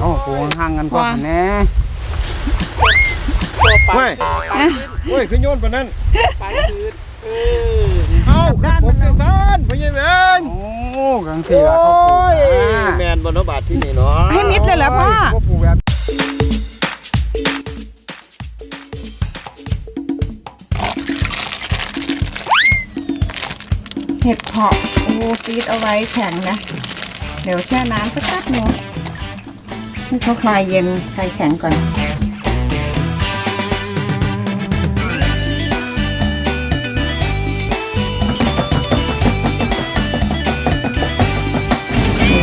โอ้ปลูกห่างๆกันก่อนแน่เฮ้ยอะเฮ้ยขึ้นโยนปานนั้นไปคืนเออเอ้าขึ้นผมจังท่านพ่อใหญ่แมนโอ้กังสีละเขาปลูกโอ้ยนะแมนบรรบาทที่นี่เนาะให้มิดเลยเหรอพ่อโยปลูกแบบเห็ดเพาะโอ้ฟีดเอาไว้แข็งนะ เดี๋ยวแช่น้ำสักแป๊บหนึง ให้เขาคลายเย็นคลายแข็งก่อน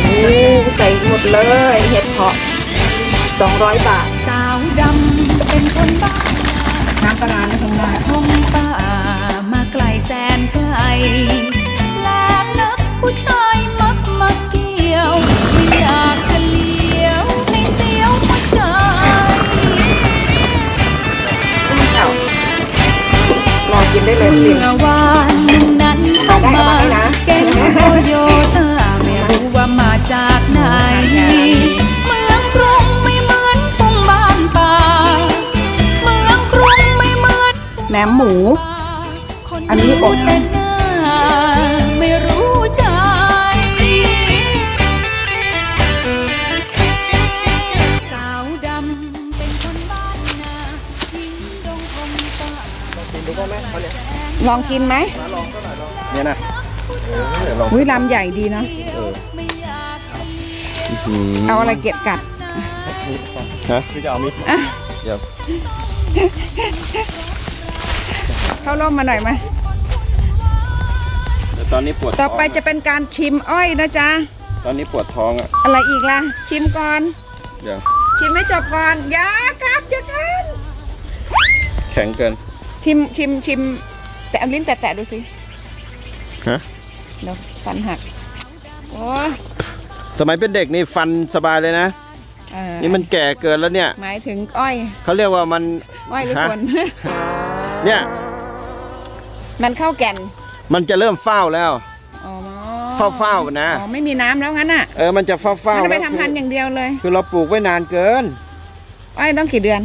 โอ้ใส่หมดเลยเห็ดเพาะ200 บาท สาวดำเป็นคนบ้าน้ำปลาร้าในทางหน้าท่องป่ามาไกลแสนไกลแลกนักผู้ชาย ได้เลยสิ กินไหมเนี่ยนะเออลองวิลำใหญ่ดีเนาะเออไม่อยากเอาอะไรเก็บกัดฮะคือจะเอามิดเดี๋ยวเข้าร่มมาหน่อยไหมเดี๋ยวตอนนี้ปวดต่อไปท้งจะเป็นการชิมอ้อยนะจ๊ะ ตอนนี้ปวดท้องอะอะไรอีกล่ะ ชิมก่อน เดี๋ยว ชิมไม่จบก่อนอย่ากัดอย่ากัดแข็งเกิน ชิมชิมชิม แต่เอาลิ้นแตะๆดูสิฮะเดี๋ยวฟันหักโอ้สมัยเป็นเด็กนี่ฟันสบายเลยนะ เออนี่มันแก่เกินแล้วเนี่ย หมายถึงอ้อย เขาเรียกว่ามัน อ้อยหรือฮะ คน เนี่ย มันเข้าแก่นมันจะเริ่มเฝ้าแล้ว อ๋อเฝ้าๆนะ อ๋อไม่มีน้ำแล้วงั้นอะเออ มันจะเฝ้าเฝ้ามันแล้ไปวทำพันธุ์อย่างเดียวเลย คือเราปลูกไว้นานเกินอ้อยต้องกี่เดือน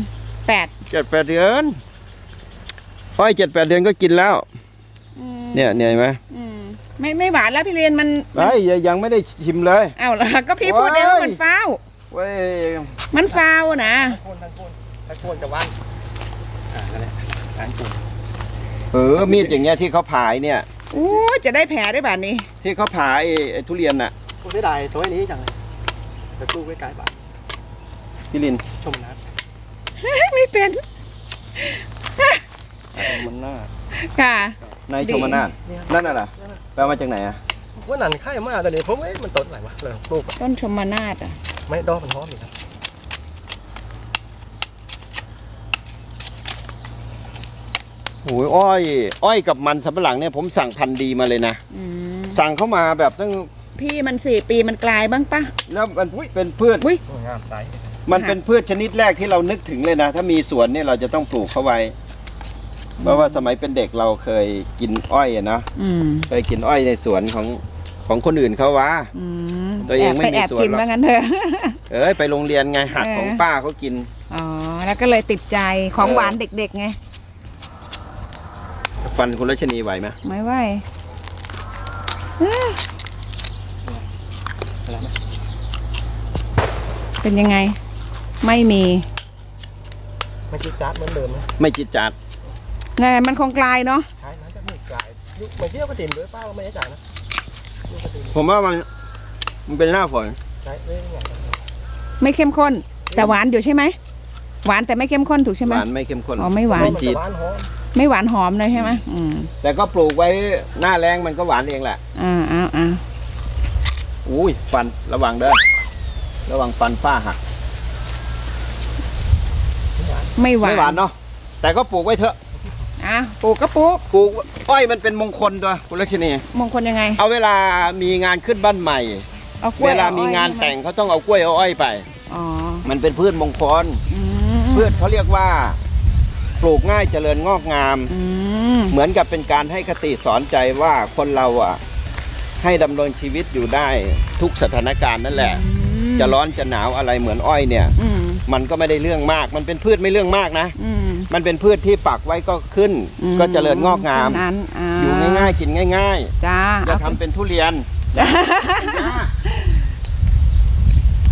แปดเจ็ดแปดเดือน อ้อยเจ็ดแปดเดือนก็กินแล้ว อืมเนี่ยเนี่ยเห็นไหมอืมไม่ไม่หวานแล้วพี่เรียนมันไอ้ยยังไม่ได้ชิมเลย เอ้าเหรอก็พี่พูดเองว่ามันฟาว เว้ยมันฟาวนะโคนทั้งโคนทั้งโคนจะว่านอ่านั่นแหละการปลูกเออมีดอย่างเงี้ยที่เขาผายเนี่ย อู้จะได้แผลด้วยแบบนี้ ที่เขาผายไอ้ไอ้ทุเรียนน่ะปลูกได้ได้ตัวนี้จังเลยแต่ปลูกไว้ไกลบ้านพี่ลินชมนัด ไม่เป็น มันหน้าค่ะ นายชมนาทนั่นน่ะเหรอแปลมาจากไหนอะว่านั่นไข่มากแต่เนี่ยผมเอ๊ะมันต้นอะไรวะเลยปลูกอะต้นชมนาฏอะ ไม่ดอกมันหอมอยู่ครับโอ้ยอ้อย อ้อยกับมันสำปะหลังเนี่ยผมสั่งพันธุ์ดีมาเลยนะ อืมสั่งเข้ามาแบบตั้งพี่มันสี่ปีมันกลายบ้างปะ แล้วมันเป็นพืช อุ๊ยโอ้ยงามใสมันเป็นพืชชนิดแรกที่เรานึกถึงเลยนะ ถ้ามีสวนเนี่ยเราจะต้องปลูกเข้าไว้ เพราะว่าสมัยเป็นเด็กเราเคยกินอ้อยอะเนาะอืมเคยกินอ้อยในสวนของของคนอื่นเขาวะ อืมตัวเองไม่แบปมีแอบส่วนกินหรอก ว่างั้นเถอะ เอ้ยไปโรงเรียนไงหักเออ ของป้าเขากิน อ๋อ แล้วก็เลยติดใจของเออ หวานเด็กๆไง ฟันคุณรัชนีไหวไหมไม่ไหวอะไรไหมเป็นยังไง ไม่มี มันจีดจัดเหมือนเดิมนะไม่จิตจัด ไงมันคงกลายเนาะใช้น้ำจะมีกลายยุคมันเที่ยวกระถิ่นด้วยป้าก็ไม่ได้จ่ายนะยุคกระถิ่นผมว่ามันมันเป็นหน้าฝนใช้เรื่องไงไม่เข้มข้น แต่หวานอยู่ใช่ไหมหวานแต่ไม่เข้มข้นถูกใช่ไหมหวานไม่เข้มข้นอ๋อไม่หวานไม่มันจี๊ดจะหวานหอมไม่หวานหอมเลยใช่ไหมอืมแต่ก็ปลูกไว้หน้าแรงมันก็หวานเองแหละอ่าอ่าอ่าอุ้ยฟันระวังเด้อระวังฟันป้าหักไม่หวานไม่หวานเนาะแต่ก็ปลูกไว้เถอะ อะปลูกก็ปลูกปลูกอ้อยมันเป็นมงคลตัวคุณรัชนีมงคลยังไง เอาเวลามีงานขึ้นบ้านใหม่ เอากล้วยเวลาออ้อยมีงานใช่ไหแต่งเขาต้องเอากล้วยเอาอ้อยไป อ๋อมันเป็นพืชมงคล อืมพืชเขาเรียกว่า ปลูกง่ายเจริญงอกงาม อืมเหมือนกับเป็นการให้คติสอนใจว่าคนเราอะ ให้ดำรงชีวิตอยู่ได้ทุกสถานการณ์นั่นแหละอืมจะร้อนจะหนาวอะไรเหมือนอ้อยเนี่ย อืมมันก็ไม่ได้เรื่องมาก มันเป็นพืชไม่เรื่องมากนะ อืม มันเป็นพืชที่ปักไว้ก็ขึ้น อืมก็เจริญงอกงามเท่นั้นอยู่ง่ายๆกินง่ายๆจ้าๆอย่าเอาทำเป็นทุเรียน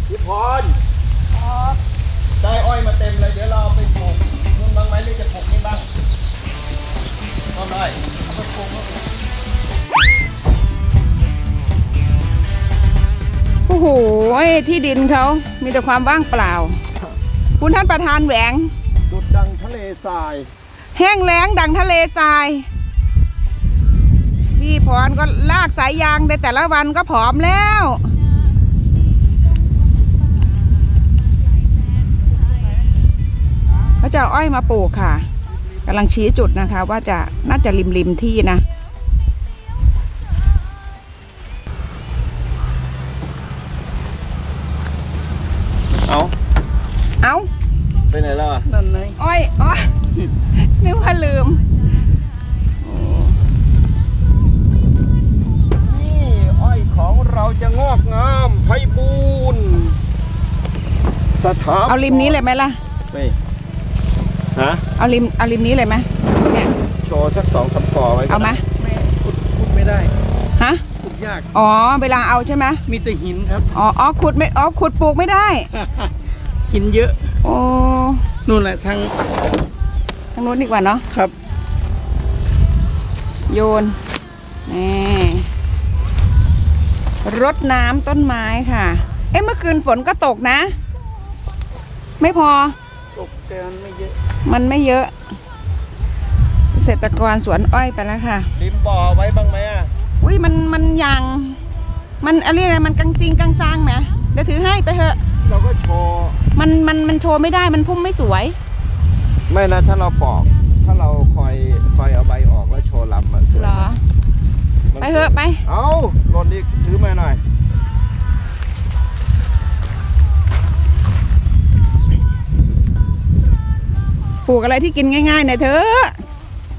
พี่พรได้อ้อยมาเต็มเลยเดี๋ยวเราเอาไปปลูกนู่นบ้างไหมหรือจะปลูกนี่บ้างต้นอ้อยเอาไปปลูกบ้างโอ้โหที่ดินเขามีแต่ความว่างเปล่า คุณท่านประธานแหวงดุดดัง ทราย แห้งแล้งดังทะเลทราย พี่พรก็ลากสายยางในแต่ละวันก็ผอมแล้ว เขาจะเอาอ้อยมาปลูกค่ะกำลังชี้จุดนะคะ ว่าจะน่าจะริมริมที่นะ สถาเอาริมนี้เลยไหมล่ะ ไม่ฮะเอาริมเอาริมนี้เลยไหมเนี่ยโชว์สักสองสามกอไว้ก่เอานไหมนะไม่ขุดขุดไม่ได้ฮะขุดยาก อ๋อเวลาเอาใช่ไหมมีแต่หินครับ อ๋ออ๋อขุดไม่อ๋อขุดปลูกไม่ได้หินเยอะ โอ้นู่นแหละทางทางนู้นดีกว่าเนาะครับ โยนนี่รดน้ำต้นไม้ค่ะ เอ๊ะเมื่อคืนฝนก็ตกนะ ไม่พอตกแต่มันไม่เยอะ มันไม่เยอะ เกษตรกรสวนอ้อยไปแล้วค่ะ ริมบ่อไว้บ้างไหมอะอุ้ยมันมันยังมันอะไรอะไรมันกังซิงกังซางไหมเดี๋ยวถือให้ไปเถอะ เราก็โชว์ มันมันมันโชว์ไม่ได้มันพุ่มไม่สวย ไม่นะถ้าเราปอก ถ้าเราคอยคอยเอาใบออกแล้วโชว์ลำอะสวยเหรอ มันไปเถอะไป เอาหล่นอีกถือมาหน่อย ปลูกอะไรที่กินง่ายๆหน่อยเถอะ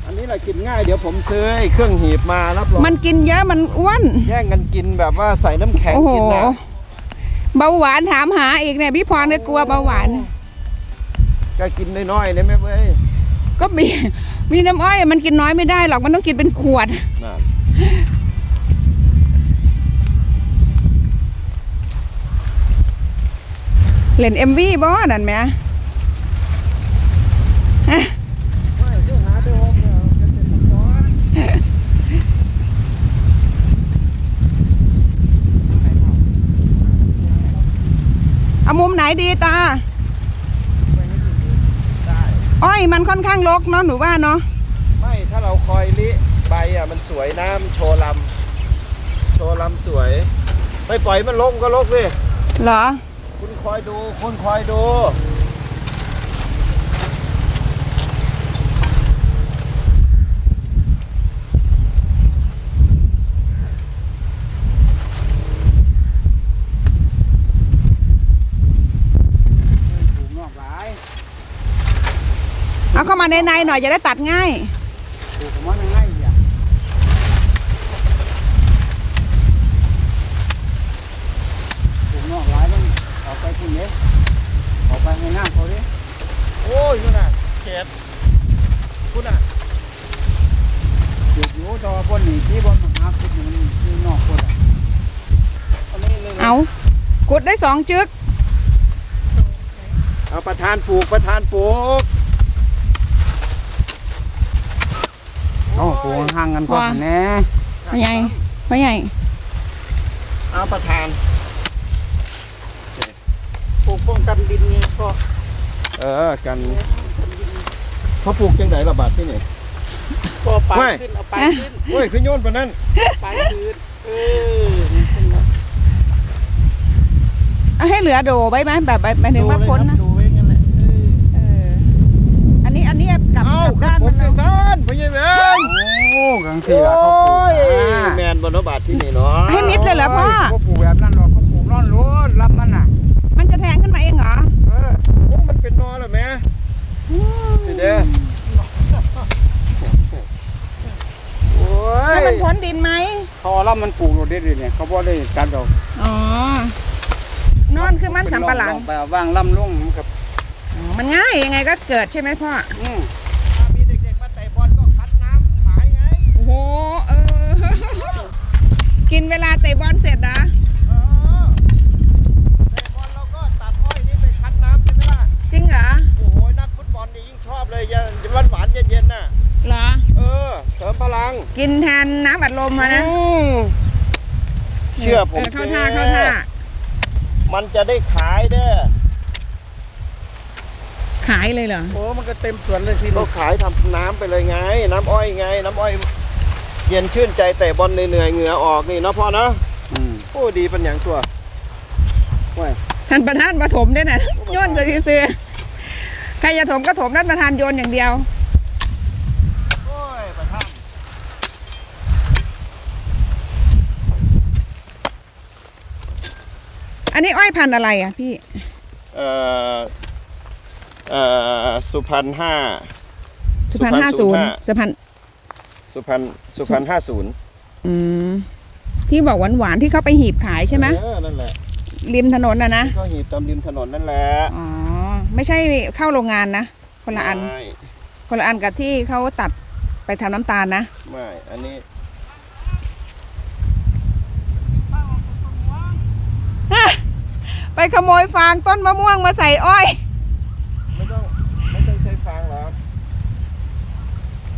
อันนี้แหละกินง่ายเดี๋ยวผมซื้อไอ้เครื่องหีบมารับรองมันกินเยอะมันอ้วน แย่งกันกินแบบว่าใส่น้ำแข็งโอ้โหกินนะเบาหวานถามหาอีกเนี่ยพี่พรเนี่ยกลัวเบาหวาน ก็กินน้อยๆนะแม่เว้ยก็มีมีน้ำอ้อยมันกินน้อยไม่ได้หรอกมันต้องกินเป็นขวด นั่นเล่นเอ็มวีบ่นั่นไหมฮะไม่ เรื่องหาเดิมเนี่ยเกษตรกรเอามุมไหนดีตาได้อ้อยมันค่อนข้างรกเนาะหนูว่าเนาะ ไม่ถ้าเราคอยลิใบอะมันสวยนะมันโชว์ลำโชว์ลำสวยไม่ปล่อยมันลงก็ลกสิเหรอ คุณคอยดู คุณคอยดู ปลูกนอกหลาย เอาเข้ามาในในๆหน่อยจะได้ตัดง่ายปลูกของมันง่ายอย่างปลูกนอกหลายต้องออกไปคุณเนี้ยออกไปให้น้ำเขาดิโอ้ยนู่นน่ะเขตคุณน่ะเด็กอยู่แตัวาคนนี่ที่บนมหาคุณนี่มันอยู่นอกคนอะเอานี่หนึ่งเอาขุดได้สองจึกเอาประธานปลูกประธานปลูก เอ้าปลูกห่างกันก่อนว่าแน่พ่อใหญ่พ่อใหญ่เอาประธานปลูกป้องกันดินไงก็เออกันเขาปลูกจังไหนระบาดที่นี่ก็ปลาไม่ยขึ้นเอาปลายขึ้นโอ้ยคือโยนปานนั้นปลายขึ้นเออเอาให้เหลือโดไว้ไหมแบบหมายถึงว่าพ้นนะดูไว้งั้นแหละเออ เอออันนี้อันนี้ กลับเอากลับคือด้านผมัมนจัแล้วงกันพ่อใหญ่แมนโอ้กังสีโอ้ละเขาปลูกยอ่าแมนบนระบาดที่นี่เนาะให้มิดเลยเหรอพ่อเขาปลูกแบบนั้นหรอกเขาปลูกร่อนรู้รับมันน่ะ มันจะแทงขึ้นมาเองเหรอเออโอ้มันเป็นนอแล้วแม่นี่เด้อโอ้ยให้มันพ้นดินไหมเขาเอารับมันปลูกโรดเด็ดเลยเนี่ยเขาบอกได้จัดดอกอ๋อนอนนคือมันสำปะหลังไปเอาว่างล่ำลุ่งครับอ๋อมันง่ายยังไงก็เกิดใช่ไหมพ่ออืม ถ้ามีเด็กๆมาเตะบอลก็คัดน้ำขายไง โอ้โห เออ กินเวลาเตะบอลเสร็จนะเออเตะบอลเราก็ตัดอ้อยนี่ไปคัดน้ำใช่ไหมล่ะ จริงเหรอ โอ้โห นักฟุตบอลนี่ยิ่งชอบเลยเย็นหวานหวานๆเย็นๆน่ะ เหรอ เออ เสริมพลังกินแทนน้ำอัดลมมานะอืมเชื่อผมเออเข้าท่า สิเข้าท่ามันจะได้ขายเด้อขายเลยเหรอ โอ้มันก็เต็มสวนเลยทีก็นี้ขายทำน้ำไปเลยไง น้ำอ้อยไง น้ำอ้อย เย็นชื่นใจแต่บอลเหนื่อยๆเหงื่อออกนี่เนาะพ่อเนาะอืมโอ้ดีเป็นอย่างตัวโอ้ยท่านประธานประถมด้วยนะโยนจะซื้อๆใครจะถมก็ถมท่านประธานโยนอย่างเดียวโอ้ยประทับอันนี้อ้อยพันธุ์อะไรอะพี่ เอ่อ เอ่อ สุพรรณห้า สุพรรณห้าศูนย์สุพรรณ สุพรรณสุพรรณห้าศูนย์อืมที่บอกหวานหวานๆที่เขาไปหีบขายใช่ไหมเออนั่นแหละริมถนนนะนะที่เขาหีบตามริมถนนนั่นแหละอ๋อไม่ใช่เข้าโรงงานนะคนละอันไม่คนละอันกับที่เขาตัดไปทำน้ำตาลนะไม่อันนี้ไปขโมยฟางต้นมะม่วงมาใส่อ้อย ไม่ต้องไม่ต้องใช้ฟางหรอก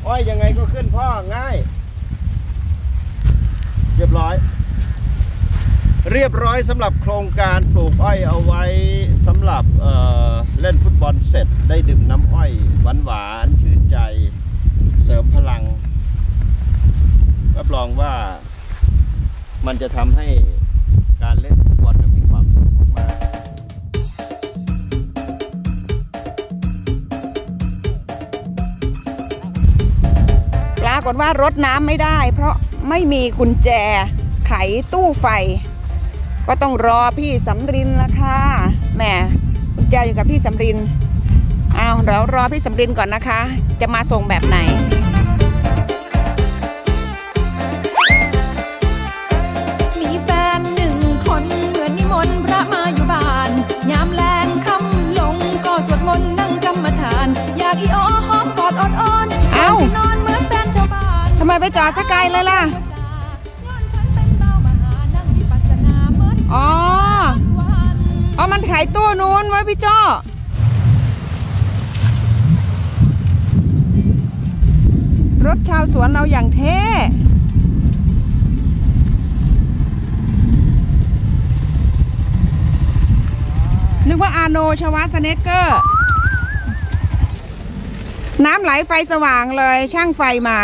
อ้อยยังไงก็ขึ้นพ่อง่าย เรียบร้อย เรียบร้อยสำหรับโครงการปลูกอ้อยเอาไว้สำหรับเอ่อเล่นฟุตบอลเสร็จได้ดื่มน้ำอ้อยหวานหวานชื่นใจเสริมพลังรับรองว่ามันจะทำให้การเล่นากฏว่ารดน้ำไม่ได้ เพราะไม่มีกุญแจไขตู้ไฟ ก็ต้องรอพี่สำรินละค่ะแหมกุญแจอยู่กับพี่สำรินอ้าวเรารอพี่สำรินก่อนนะคะ จะมาส่งแบบไหน ไมไปจอดสกายเลยล่ะ อ๋อ อ๋อ มันขายตู้นู้นไว้พี่จ้อรถชาวสวนเราอย่างเท่นึกว่าอาโนชวาสเนกเกอร์ น้ำไหลไฟสว่างเลยช่างไฟมา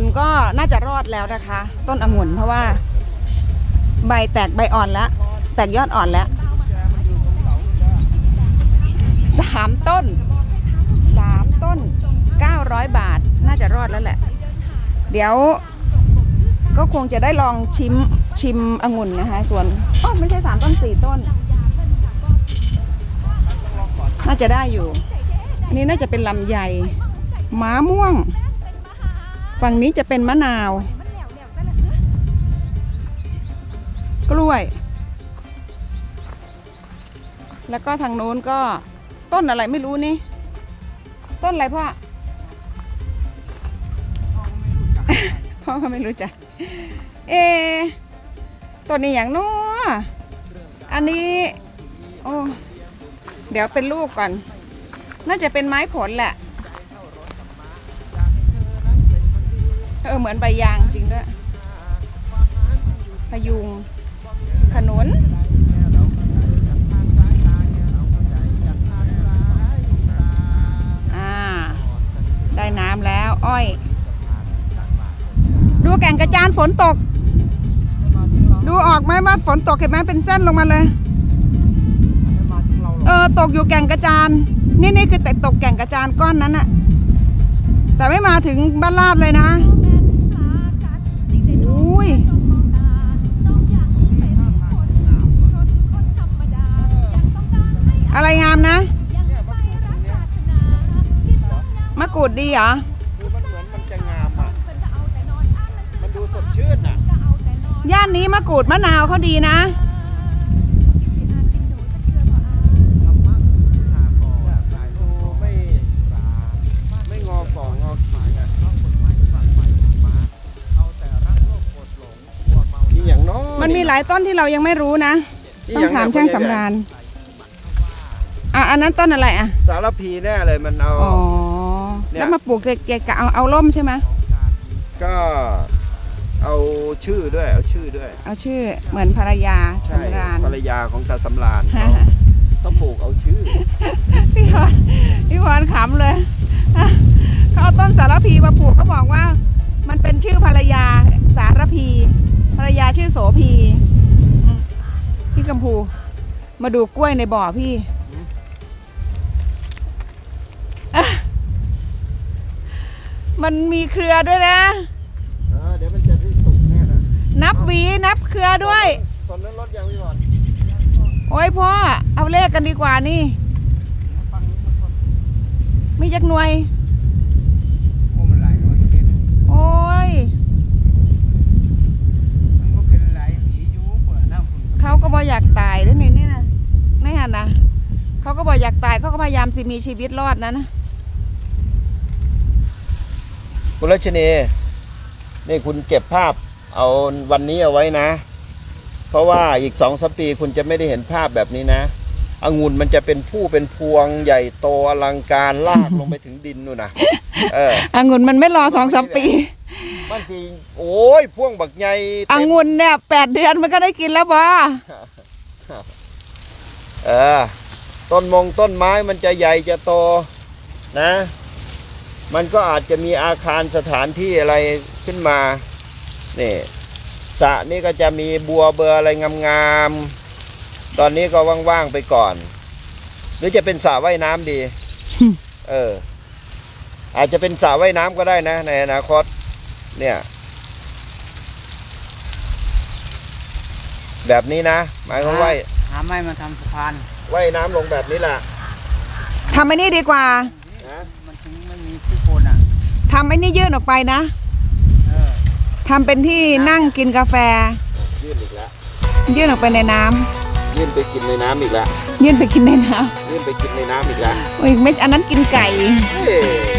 นก็น่าจะรอดแล้วนะคะ ต้นองุ่นเพราะว่า ใบแตกใบอ่อนแล้ว แตกยอดอ่อนแล้วสามต้นสามต้นเก้าร้อยบาทน่าจะรอดแล้วแหละ เดี๋ยว ก็คงจะได้ลองชิมชิมองุ่นนะคะ ส่วนอ๋อไม่ใช่สามต้นสี่ต้น น่าจะได้อยู่ อันนี้น่าจะเป็นลำไยม้าม่วง ฝั่งนี้จะเป็นมะนาว กล้วย แล้วก็ทางโน้นก็ต้นอะไรไม่รู้นี่ ต้นอะไรพ่อ พ่อก็ไม่รู้จัก เอะต้นนี้อย่างน้ออันนี้ โอ้ เดี๋ยวเป็นลูกก่อน น่าจะเป็นไม้ผลแหละ เออเหมือนใบยางจริงด้วยพยุงขนุนอ่าได้น้ำแล้วอ้อย ดูแก่งกระจานฝนตก ดูออกไหมว่าฝนตกเห็นไหมเป็นเส้นลงมาเลยเออตกอยู่แก่งกระจานนี่นี่คือแต่ตกแก่งกระจานก้อนนั้นอะแต่ไม่มาถึงบ้านลาดเลยนะ อุ้ยออะไรงามนะเนี่ยมะกรูดตรงเนี้ยมะกรูดดีเหรอคือมันเหมือนมันจะงามอะ มันดูสดชื่นอะ ย่านนี้มะกรูดมะนาวเขาดีนะ หลายต้นที่เรายังไม่รู้นะนี่ต้องย่ถามนั้นช่างสำราญอะอันนั้นต้นอะไรอะ สารพีแน่เลยมันเอา อ๋อเนี่ยแล้วมาปลูกเกะกะเอาเอาล่มใช่ไหมก็เอาชื่อด้วย เอาชื่อด้วย เอาชื่อเหมือนภรรยาใช่สำราญภรรยาของตาสำราญฮ่าเขาฮ่าเขาปลูกเอาชื่อ พี่พรพี่พรขำเลยอะเขาเอาต้นสารพีมาปลูกเขาบอกว่า มันเป็นชื่อภรรยาสารพี ภรรยาชื่อโสพีอืมพี่กัมพู มาดูกล้วยในบ่อพี่อะมันมีเครือด้วยนะ เออเดี๋ยวมันจะได้สุกแน่นะนับหวีนับเครือด้วยตอนนั้นรถยังไม่หมดโอ้ยพ่อ เอาเลขกันดีกว่านี่ มีจักหน่วย โอ้มันหลายร้อยเม็ด โอ้ย มันก็เป็นหลายผีอยู่เปิดน้ำคุณ เขาก็ บออยากตายด้วยนี่นี่นะนี่ฮะนะเขาก็บอกอยากตายเขาก็พยายามสิมีชีวิตรอดนะนะคุณรัชนีนี่คุณเก็บภาพเอาวันนี้เอาไว้นะ เพราะว่าอีกสองสามปีคุณจะไม่ได้เห็นภาพแบบนี้นะองุ่นมันจะเป็นผู้เป็นพวงใหญ่โตอลังการลากลงไปถึงดินนู่นนะเออองุ่นมันไม่รอสองสา มปีบางทีโอ้ยพ่วงบักใหญ่อเต็มงุ่นเนี่ยแปดเดือนมันก็ได้กินแล้วบอเออต้นมงต้นไม้มันจะใหญ่จะโตนะ มันก็อาจจะมีอาคารสถานที่อะไรขึ้นมานี่สระนี่ก็จะมีบัวเบอร์อะไรงามๆตอนนี้ก็ว่างๆไปก่อน หรือจะเป็นสระว่ายน้ำดี เออ อาจจะเป็นสระว่ายน้ำก็ได้นะ ในอนาคต เนี่ย แบบนี้นะหมายความว่าหาไม้มาทำสะพานว่ายน้ำลงแบบนี้แหละทำไอ้นี่ดีกว่านะมันถึงไม่มีที่โคนอะ ทำไอ้นี่ยื่นออกไปนะเออทำเป็นที่นั่งกินกาแฟ ยื่นอีกแล้วยื่นออกไปในน้ำยื่นไปกินในน้ำอีกแล้วยื่นไปกินในน้ยื่นไปกินในน้ำอีกแล้วำโอ้ยไม่อันนั้นกินไก่ เฮ้